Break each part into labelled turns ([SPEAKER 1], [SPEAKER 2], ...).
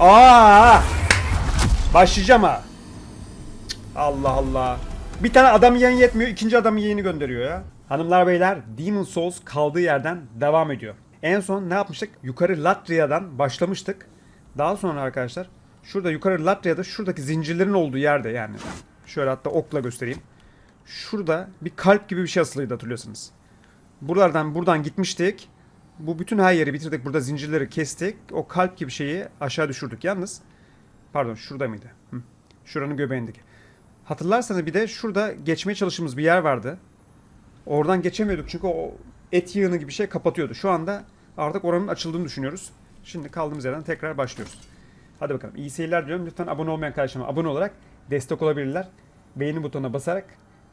[SPEAKER 1] Aa! Başlayacağım ha. Allah Allah. Bir tane adam yayın yetmiyor, ikinci adamın yayını gönderiyor ya. Hanımlar beyler, Demon Souls kaldığı yerden devam ediyor. En son ne yapmıştık? Yukarı Latria'dan başlamıştık. Daha sonra arkadaşlar, şurada yukarı Latria'da şuradaki zincirlerin olduğu yerde yani. Şöyle hatta okla göstereyim. Şurada bir kalp gibi bir şey asılıydı hatırlıyorsunuz. Buralardan buradan gitmiştik. Bu bütün her yeri bitirdik. Burada zincirleri kestik. O kalp gibi şeyi aşağı düşürdük. Yalnız pardon şurada mıydı? Hı. Şuranın göbeğindeki. Hatırlarsanız bir de şurada geçmeye çalıştığımız bir yer vardı. Oradan geçemiyorduk çünkü o et yığını gibi şey kapatıyordu. Şu anda artık oranın açıldığını düşünüyoruz. Şimdi kaldığımız yerden tekrar başlıyoruz. Hadi bakalım. İyi seyirler diliyorum. Lütfen abone olmayan kardeşlerime abone olarak destek olabilirler. Beğeni butonuna basarak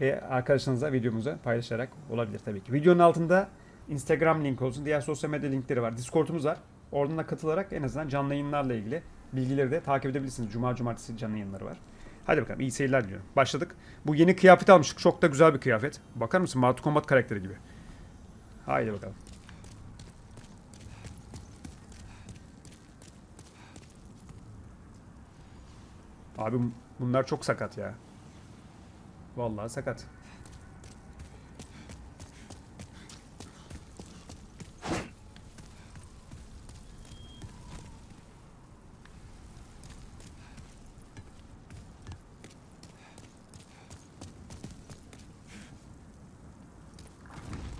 [SPEAKER 1] ve arkadaşlarınıza videomuza paylaşarak olabilir tabii ki. Videonun altında Instagram link olsun, diğer sosyal medya linkleri var. Discord'umuz var. Oradan da katılarak en azından canlı yayınlarla ilgili bilgileri de takip edebilirsiniz. Cuma cumartesi canlı yayınları var. Hadi bakalım iyi seyirler diliyorum. Başladık. Bu yeni kıyafet almıştık. Çok da güzel bir kıyafet. Bakar mısın? Mortal Kombat karakteri gibi. Haydi bakalım. Abi bunlar çok sakat ya. Vallahi sakat.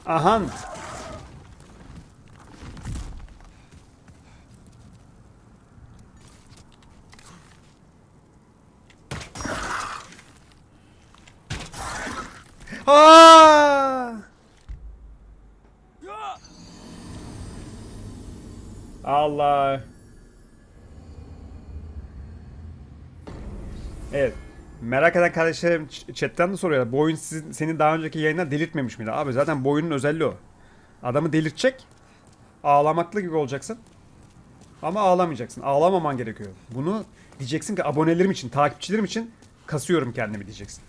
[SPEAKER 1] Ahan. Aa! Allah. Evet. Merak eden kardeşlerim chatten de soruyorlar. Bu seni daha önceki yayında delirtmemiş miydi? Abi zaten bu oyunun özelliği o. Adamı delirtecek. Ağlamaklı gibi olacaksın. Ama ağlamayacaksın. Ağlamaman gerekiyor. Bunu diyeceksin ki abonelerim için, takipçilerim için kasıyorum kendimi diyeceksin.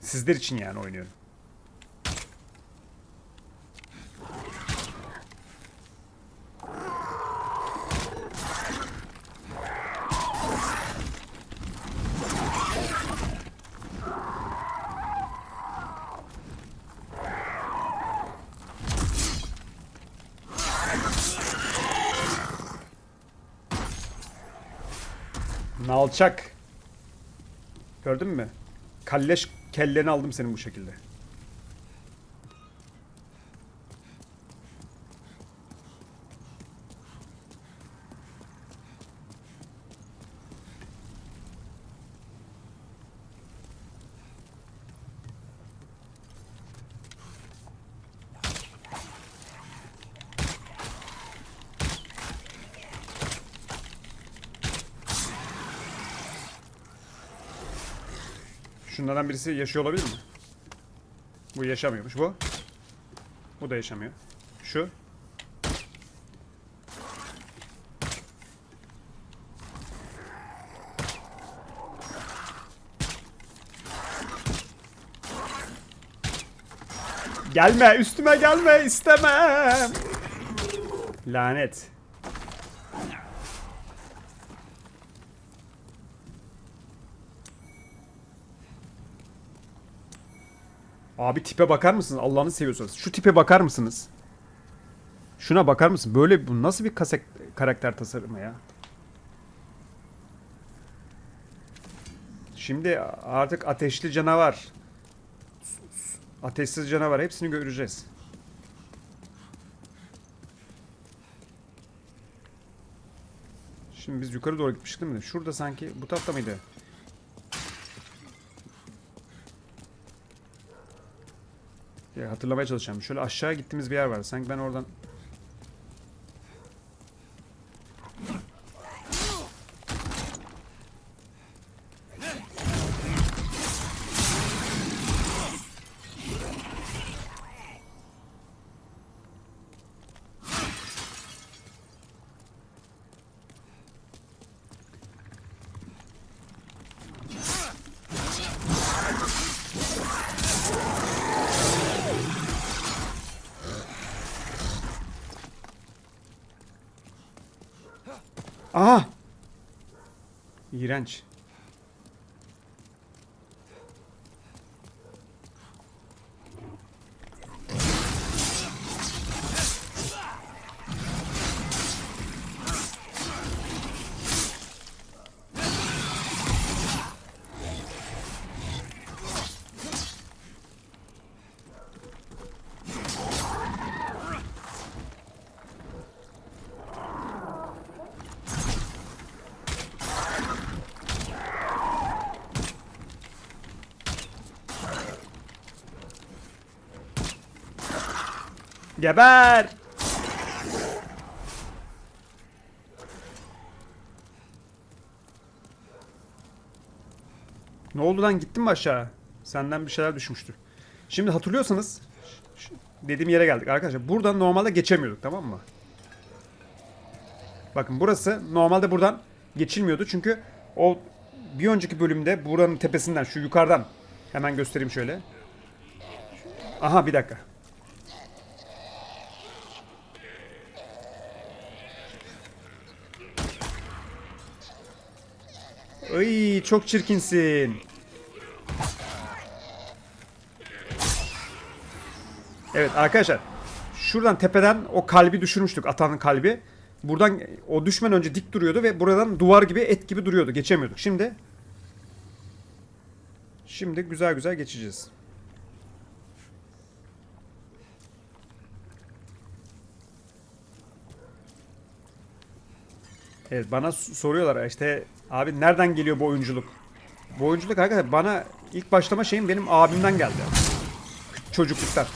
[SPEAKER 1] Sizler için yani oynuyorum. Nalçak. Gördün mü? Kalleş kelleni aldım senin bu şekilde. Şunlardan birisi yaşıyor olabilir mi? Bu yaşamıyormuş bu. Bu da yaşamıyor. Şu. Gelme üstüme gelme istemem. Lanet. Abi tipe bakar mısınız? Allah'ını seviyorsanız. Şu tipe bakar mısınız? Şuna bakar mısın? Böyle bu nasıl bir kasek, karakter tasarımı ya? Şimdi artık ateşli canavar, ateşsiz canavar hepsini göreceğiz. Şimdi biz yukarı doğru gitmiştik değil mi? Şurada sanki bu tarafta mıydı? Ya hatırlamaya çalışacağım. Şöyle aşağı gittiğimiz bir yer var. Sanki ben oradan... Aha! İğrenç. Geber! Ne oldu lan gittin mi aşağı? Senden bir şeyler düşmüştü. Şimdi hatırlıyorsanız dediğim yere geldik arkadaşlar. Buradan normalde geçemiyorduk tamam mı? Bakın burası normalde buradan geçilmiyordu çünkü o bir önceki bölümde buranın tepesinden şu yukarıdan hemen göstereyim şöyle. Aha bir dakika. Ay çok çirkinsin. Evet arkadaşlar. Şuradan tepeden o kalbi düşürmüştük. Atanın kalbi. Buradan o düşmen önce dik duruyordu ve buradan duvar gibi et gibi duruyordu. Geçemiyorduk. Şimdi Şimdi güzel güzel geçeceğiz. Evet bana soruyorlar işte abi nereden geliyor bu oyunculuk? Bu oyunculuk arkadaşlar bana ilk başlama şeyim benim abimden geldi. Çocukluktan.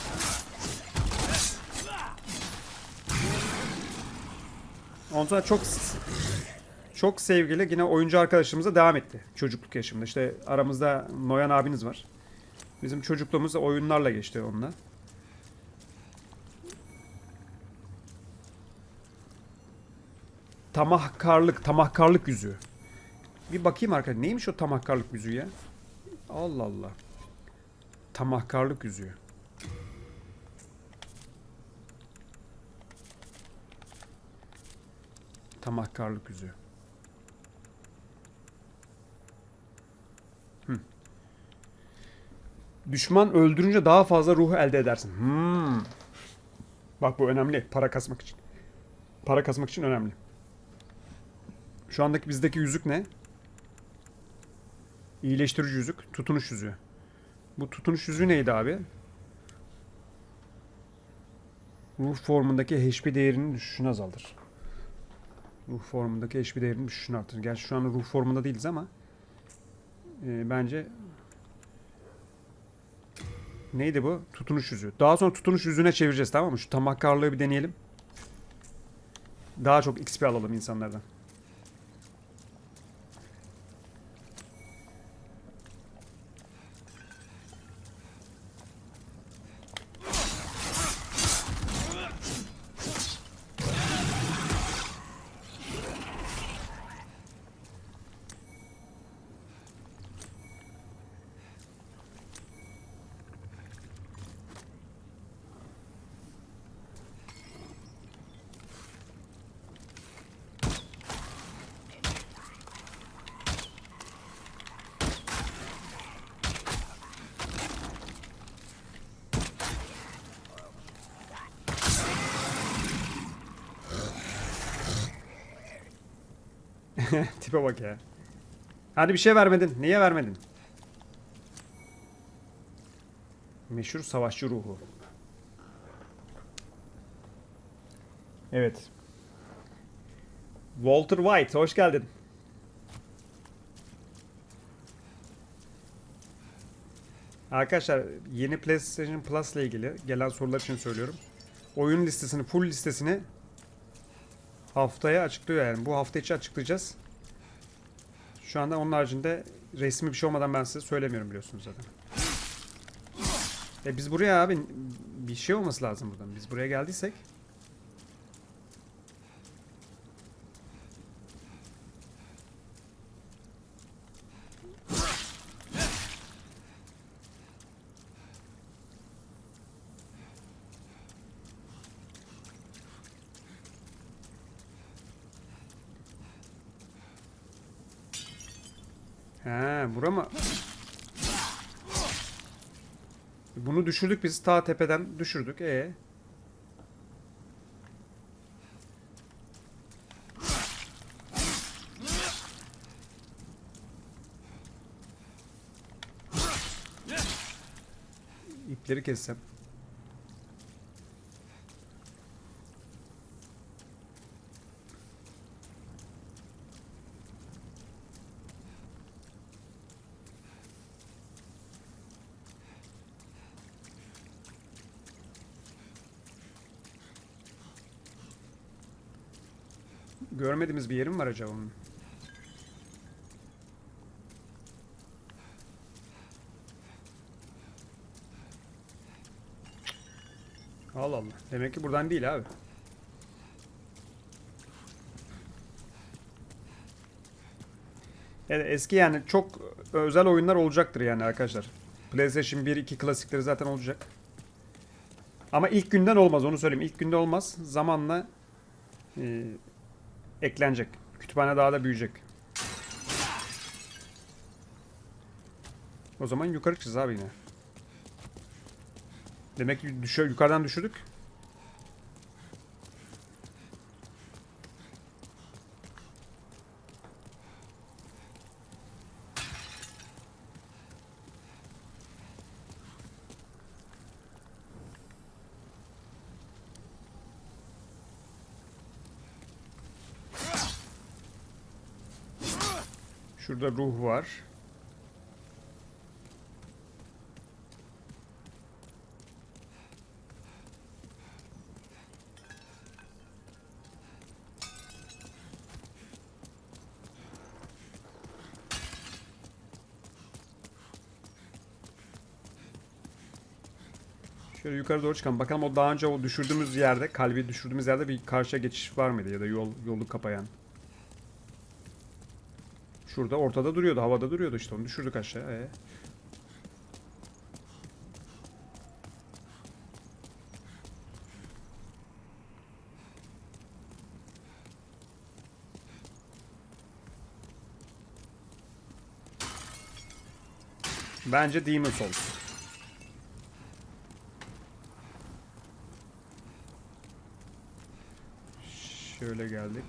[SPEAKER 1] Ondan sonra çok çok sevgili yine oyuncu arkadaşımıza devam etti çocukluk yaşımda. İşte aramızda Noyan abiniz var. Bizim çocukluğumuz oyunlarla geçti onunla. Tamahkarlık, tamahkarlık yüzüğü. Bir bakayım arkadaşlar neymiş o tamahkarlık yüzüğü ya? Allah Allah. Tamahkarlık yüzüğü. Tamahkarlık yüzüğü. Düşman öldürünce daha fazla ruh elde edersin. Hmm. Bak bu önemli. Para kasmak için. Para kasmak için önemli. Şu andaki bizdeki yüzük ne? İyileştirici yüzük. Tutunuş yüzüğü. Bu tutunuş yüzüğü neydi abi? Ruh formundaki HP değerinin düşüşünü azaltır. Ruh formundaki HP değerinin düşüşünü artırır. Gerçi şu an ruh formunda değiliz ama e, bence neydi bu? Tutunuş yüzüğü. Daha sonra tutunuş yüzüğüne çevireceğiz tamam mı? Şu tamahkarlığı bir deneyelim. Daha çok XP alalım insanlardan. Tipe bak ya. Hadi bir şey vermedin. Niye vermedin? Meşhur savaşçı ruhu. Evet. Walter White, hoş geldin. Arkadaşlar yeni PlayStation Plus ile ilgili gelen sorular için söylüyorum. Oyun listesini, full listesini haftaya açıklıyor yani. Bu hafta içi açıklayacağız. Şu anda onun haricinde resmi bir şey olmadan ben size söylemiyorum biliyorsunuz zaten. E biz buraya abi bir şey olması lazım buradan. Biz buraya geldiysek He bura mı? Bunu düşürdük biz ta tepeden düşürdük. E İpleri kessem. Görmediğimiz bir yerim var acaba onun? Allah Allah. Demek ki buradan değil abi. Evet, eski yani çok özel oyunlar olacaktır yani arkadaşlar. PlayStation 1 2 klasikleri zaten olacak. Ama ilk günden olmaz onu söyleyeyim. İlk günde olmaz. Zamanla e, eklenecek. Kütüphane daha da büyüyecek. O zaman yukarı çıkacağız abi yine. Demek ki düşüyor, yukarıdan düşürdük. Şurada ruh var. Şöyle yukarı doğru çıkalım. Bakalım o daha önce o düşürdüğümüz yerde, kalbi düşürdüğümüz yerde bir karşıya geçiş var mıydı ya da yol yolu kapayan. Şurada ortada duruyordu, havada duruyordu işte onu düşürdük aşağı. Ee? Bence Demon Souls. Şöyle geldik.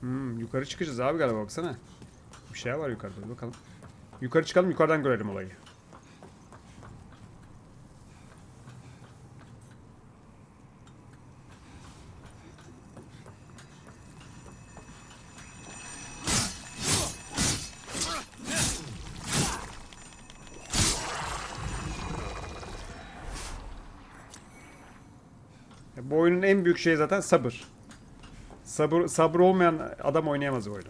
[SPEAKER 1] Hmm, yukarı çıkacağız abi galiba baksana. Bir şey var yukarıda bakalım. Yukarı çıkalım yukarıdan görelim olayı. Bu oyunun en büyük şeyi zaten sabır. Sabır, sabır olmayan adam oynayamaz bu oyunu.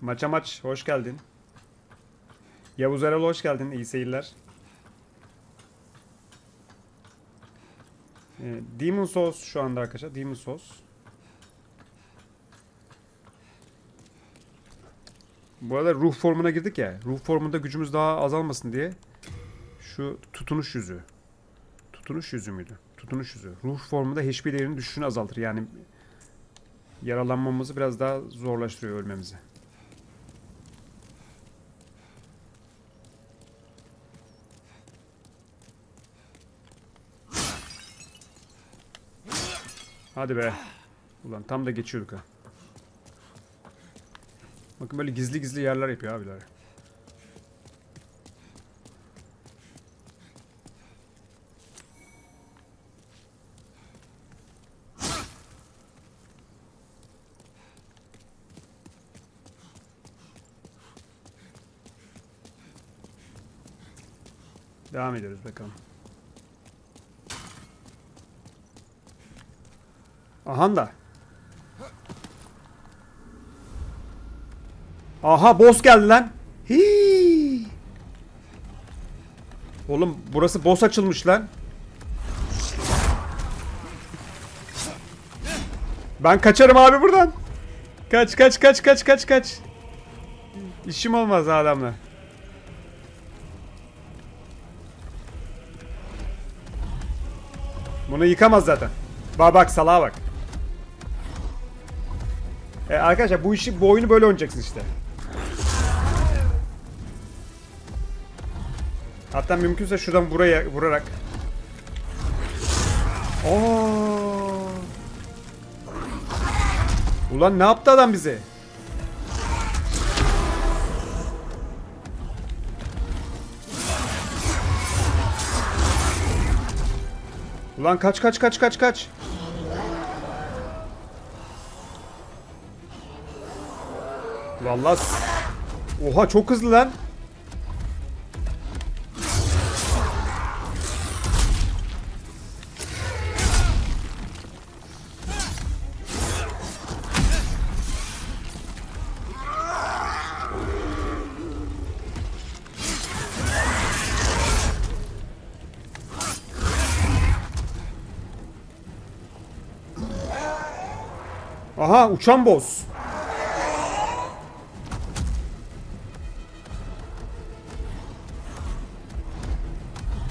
[SPEAKER 1] Maça maç hoş geldin. Yavuz Erol hoş geldin. İyi seyirler. Ee, Demon Souls şu anda arkadaşlar. Demon Souls. Bu arada ruh formuna girdik ya. Ruh formunda gücümüz daha azalmasın diye şu tutunuş yüzü. Tutunuş yüzü müydü? Tutunuş yüzü. Ruh formunda HP değerinin düşüşünü azaltır. Yani yaralanmamızı biraz daha zorlaştırıyor ölmemizi. Hadi be. Ulan tam da geçiyorduk ha. Bakın böyle gizli gizli yerler yapıyor abiler. Devam ediyoruz bakalım. Ahan da. Aha boss geldi lan. Hii. Oğlum burası boss açılmış lan. Ben kaçarım abi buradan. Kaç kaç kaç kaç kaç kaç. İşim olmaz adamla. Bunu yıkamaz zaten. Bak bak salağa bak. E, arkadaşlar bu işi bu oyunu böyle oynayacaksınız işte. Hatta mümkünse şuradan buraya vurarak. Oo. Ulan ne yaptı adam bize? Ulan kaç kaç kaç kaç kaç. Vallahi Oha çok hızlı lan. Uçan boss.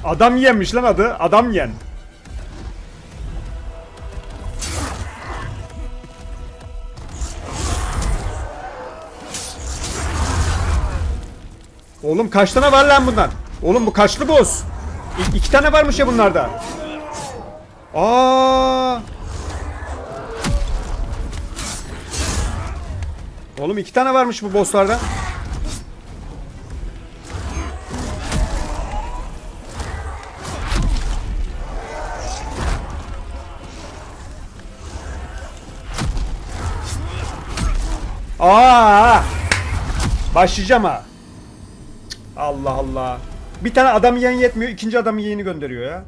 [SPEAKER 1] Adam yemiş lan adı. Adam yen. Oğlum kaç tane var lan bundan? Oğlum bu kaçlı boss? İ- iki tane varmış ya bunlarda. Aa! Oğlum iki tane varmış bu bosslarda. Aa! Başlayacağım ha. Allah Allah. Bir tane adam yiyen yetmiyor, ikinci adamı yiyeni gönderiyor ya.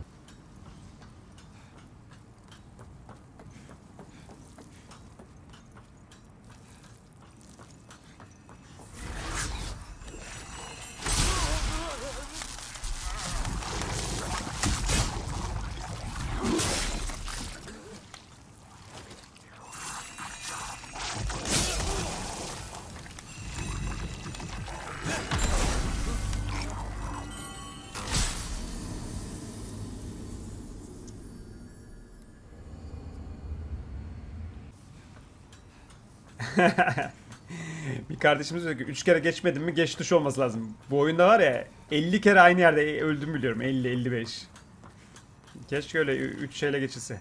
[SPEAKER 1] Bir kardeşimiz diyor ki 3 kere geçmedim mi geç tuş olması lazım. Bu oyunda var ya 50 kere aynı yerde öldüm biliyorum 50-55. Keşke öyle 3 şeyle geçilse.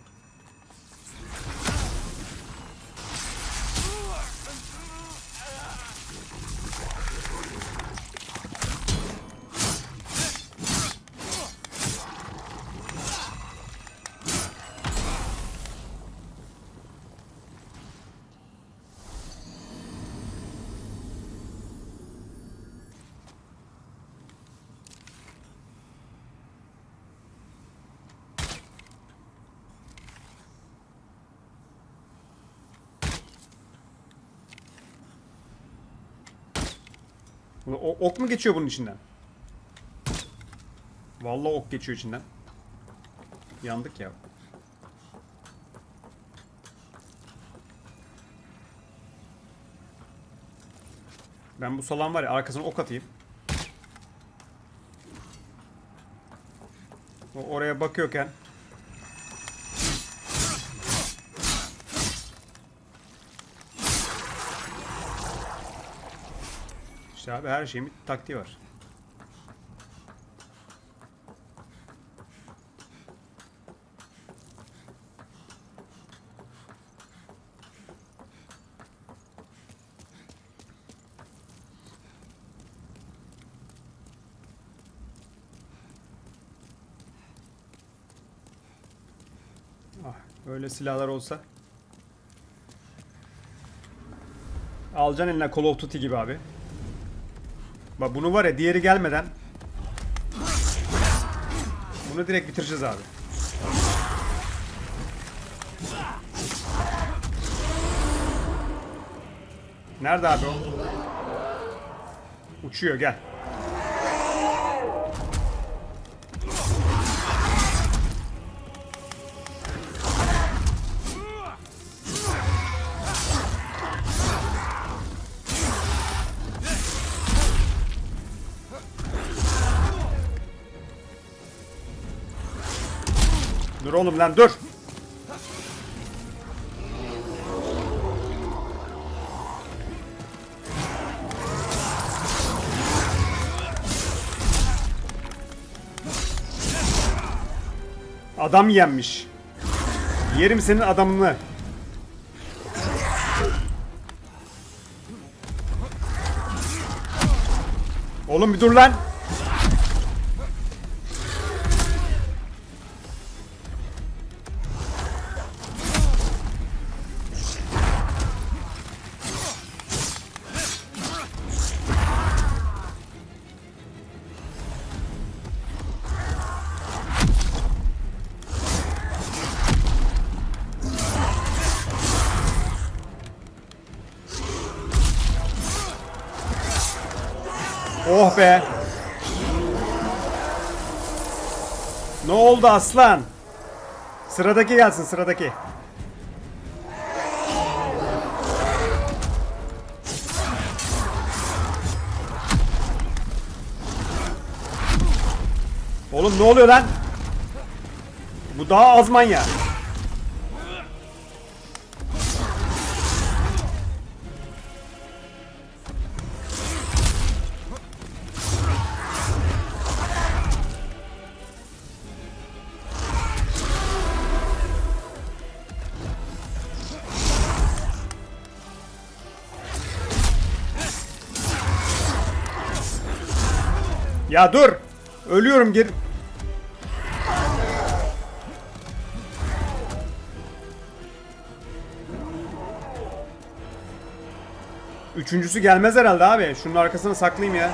[SPEAKER 1] Bu- O, ok mu geçiyor bunun içinden? Vallahi ok geçiyor içinden. Yandık ya. Ben bu salan var ya arkasına ok atayım. O oraya bakıyorken İşte abi her şeyin bir taktiği var. Ah, böyle silahlar olsa. Alacaksın eline Call of Duty gibi abi. Bak bunu var ya diğeri gelmeden bunu direkt bitireceğiz abi. Nerede abi o? Uçuyor gel. Oğlum lan dur. Adam yenmiş. Yerim senin adamını. Oğlum bir dur lan. Ne oldu aslan? Sıradaki gelsin sıradaki. Oğlum ne oluyor lan? Bu daha az manya. Ya dur. Ölüyorum gir. Üçüncüsü gelmez herhalde abi. Şunun arkasına saklayayım ya.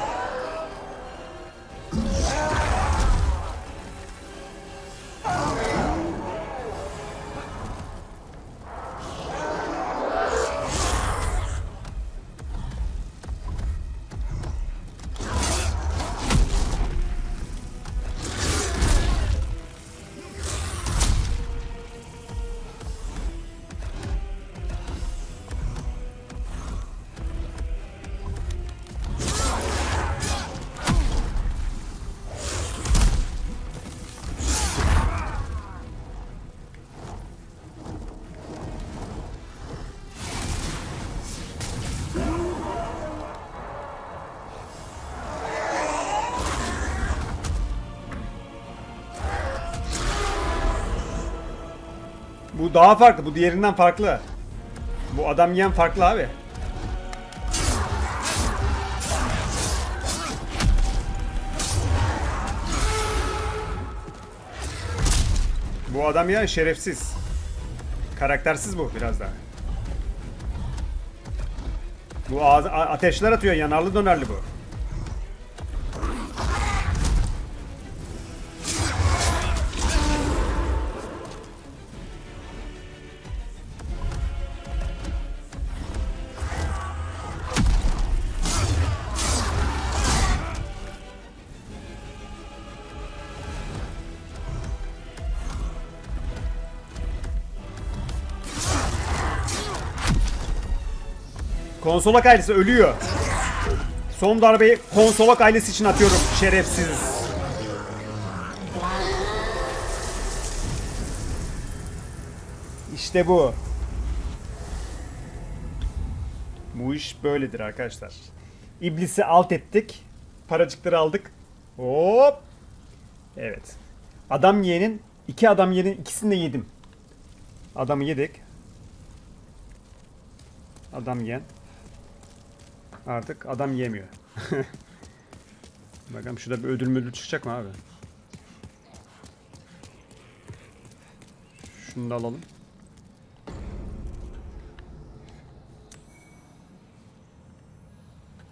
[SPEAKER 1] Bu daha farklı. Bu diğerinden farklı. Bu adam yiyen farklı abi. Bu adam ya şerefsiz. Karaktersiz bu biraz daha. Bu ateşler atıyor yanarlı dönerli bu. Konsolak ailesi ölüyor. Son darbeyi konsolak ailesi için atıyorum şerefsiz. İşte bu. Bu iş böyledir arkadaşlar. İblisi alt ettik. Paracıkları aldık. Hop. Evet. Adam yeğenin, iki adam yeğenin ikisini de yedim. Adamı yedik. Adam yiyen. Artık adam yemiyor. Bakalım şurada bir ödül müdül çıkacak mı abi? Şunu da alalım.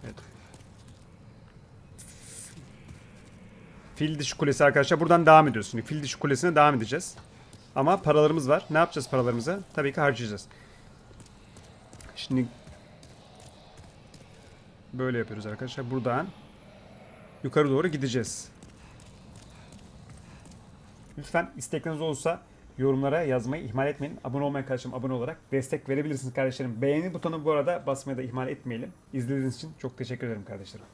[SPEAKER 1] Evet. Fil dişi kulesi arkadaşlar. Buradan devam. Şimdi fil dişi kulesine devam edeceğiz. Ama paralarımız var. Ne yapacağız paralarımızı? Tabii ki harcayacağız. Şimdi böyle yapıyoruz arkadaşlar. Buradan yukarı doğru gideceğiz. Lütfen istekleriniz olursa yorumlara yazmayı ihmal etmeyin. Abone olmayan kardeşlerim abone olarak destek verebilirsiniz kardeşlerim. Beğeni butonu bu arada basmayı da ihmal etmeyelim. İzlediğiniz için çok teşekkür ederim kardeşlerim.